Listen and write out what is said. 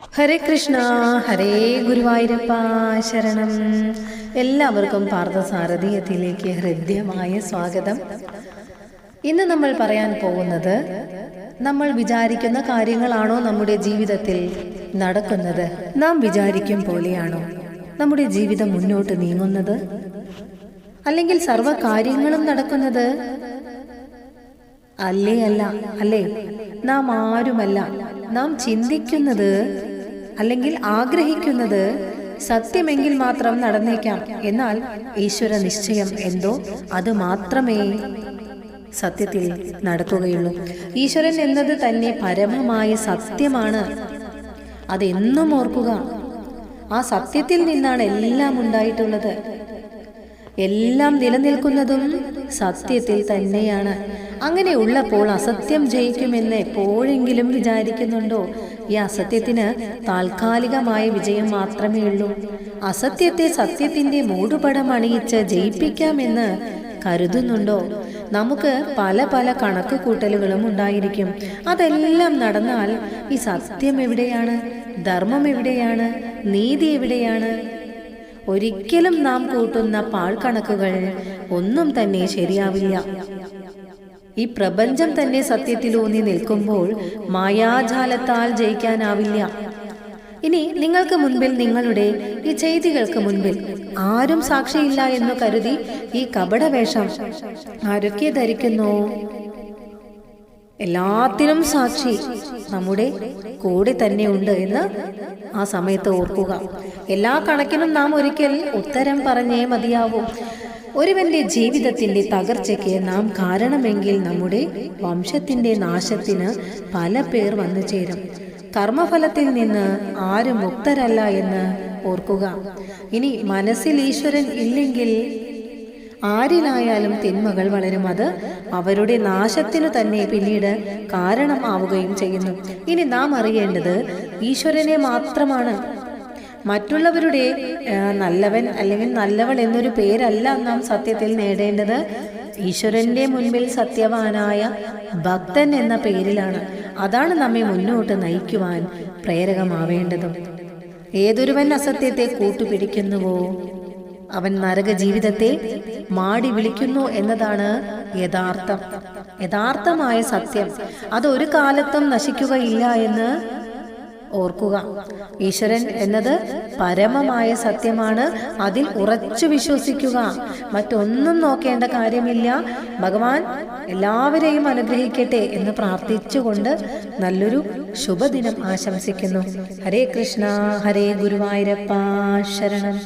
ഹരേ കൃഷ്ണ ഹരേ ഗുരുവായൂരപ്പ ശരണം. എല്ലാവർക്കും പാർത്ഥസാരഥീയത്തിലേക്ക് ഹൃദ്യമായ സ്വാഗതം. ഇന്ന് നമ്മൾ പറയാൻ പോകുന്നത് നമ്മൾ വിചാരിക്കുന്ന കാര്യങ്ങളാണോ നമ്മുടെ ജീവിതത്തിൽ നടക്കുന്നത്? നാം വിചാരിക്കും പോലെയാണോ നമ്മുടെ ജീവിതം മുന്നോട്ട് നീങ്ങുന്നത്? അല്ലെങ്കിൽ സർവ കാര്യങ്ങളും നടക്കുന്നത്? അല്ലേ അല്ല അല്ലേ? നാം ആരുമല്ല നാം ചിന്തിക്കുന്നത് അല്ലെങ്കിൽ ആഗ്രഹിക്കുന്നത് സത്യമെങ്കിൽ മാത്രം നടന്നേക്കാം. എന്നാൽ ഈശ്വര നിശ്ചയം എന്തോ? അത് മാത്രമേ സത്യത്തിൽ നടക്കുകയുള്ളൂ ഈശ്വരൻ എന്നത് തന്നെ പരമമായ സത്യമാണ്. അതെന്നും ഓർക്കുക. ആ സത്യത്തിൽ നിന്നാണ് എല്ലാം ഉണ്ടായിട്ടുള്ളത്. എല്ലാം നിലനിൽക്കുന്നതും സത്യത്തിൽ തന്നെയാണ്. അങ്ങനെ ഉള്ളപ്പോൾ അസത്യം ജയിക്കുമെന്ന് എപ്പോഴെങ്കിലും വിചാരിക്കുന്നുണ്ടോ? ഈ അസത്യത്തിന് താൽക്കാലികമായ വിജയം മാത്രമേ ഉള്ളൂ. അസത്യത്തെ സത്യത്തിന്റെ മൂടുപടം അണിയിച്ച് ജയിപ്പിക്കാമെന്ന് കരുതുന്നുണ്ടോ? നമുക്ക് പല പല കണക്ക് കൂട്ടലുകളും ഉണ്ടായിരിക്കും. അതെല്ലാം നടന്നാൽ ഈ സത്യം എവിടെയാണ്? ധർമ്മം എവിടെയാണ്? നീതി എവിടെയാണ്? ഒരിക്കലും നാം കൂട്ടുന്ന പാഴ്കണക്കുകൾ ഒന്നും തന്നെ ശരിയാവില്ല. ഈ പ്രപഞ്ചം തന്നെ സത്യത്തിലൂന്നി നിൽക്കുമ്പോൾ മായാജാലത്താൽ ജയിക്കാനാവില്ല. ഇനി നിങ്ങൾക്ക് മുൻപിൽ നിങ്ങളുടെ ഈ ചെയ്തികൾക്ക് മുൻപിൽ ആരും സാക്ഷിയില്ല എന്ന് കരുതി ഈ കപടവേഷം ആരൊക്കെ ധരിക്കുന്നു? എല്ലാത്തിനും സാക്ഷി നമ്മുടെ കൂടെ തന്നെ ഉണ്ട് എന്ന് ആ സമയത്ത് ഓർക്കുക. എല്ലാ കണക്കിനും നാം ഒരിക്കൽ ഉത്തരം പറഞ്ഞേ മതിയാവൂ. ഒരുവന്റെ ജീവിതത്തിന്റെ തകർച്ചയ്ക്ക് നാം കാരണമെങ്കിൽ നമ്മുടെ വംശത്തിന്റെ നാശത്തിന് പല പേർ വന്നു ചേരും. കർമ്മഫലത്തിൽ നിന്ന് ആരും മുക്തരല്ല എന്ന് ഓർക്കുക. ഇനി മനസ്സിൽ ഈശ്വരൻ ഇല്ലെങ്കിൽ ആരിലായാലും തിന്മകൾ വളരും. അത് അവരുടെ നാശത്തിനു തന്നെ പിന്നീട് കാരണമാവുകയും ചെയ്യുന്നു. ഇനി നാം അറിയേണ്ടത് ഈശ്വരനെ മാത്രമാണ്. മറ്റുള്ളവരുടെ നല്ലവൻ അല്ലെങ്കിൽ നല്ലവൾ എന്നൊരു പേരല്ല നാം സത്യത്തിൽ നേടേണ്ടത്. ഈശ്വരന്റെ മുൻപിൽ സത്യവാനായ ഭക്തൻ എന്ന പേരിലാണ്. അതാണ് നമ്മെ മുന്നോട്ട് നയിക്കുവാൻ പ്രേരകമാവേണ്ടതും. ഏതൊരുവൻ അസത്യത്തെ കൂട്ടുപിടിക്കുന്നുവോ അവൻ നരക ജീവിതത്തെ മാടി വിളിക്കുന്നു എന്നതാണ് യഥാർത്ഥം. യഥാർത്ഥമായ സത്യം. അത് ഒരു കാലത്തും നശിക്കുകയില്ല എന്ന് ഓർക്കുക. ഈശ്വരൻ എന്നത് പരമമായ സത്യമാണ്. അതിൽ ഉറച്ചു വിശ്വസിക്കുക. മറ്റൊന്നും നോക്കേണ്ട കാര്യമില്ല. ഭഗവാൻ എല്ലാവരെയും അനുഗ്രഹിക്കട്ടെ എന്ന് പ്രാർത്ഥിച്ചുകൊണ്ട് നല്ലൊരു ശുഭദിനം ആശംസിക്കുന്നു. ഹരേ കൃഷ്ണ ഹരേ ഗുരുവായൂരപ്പ ശരണം.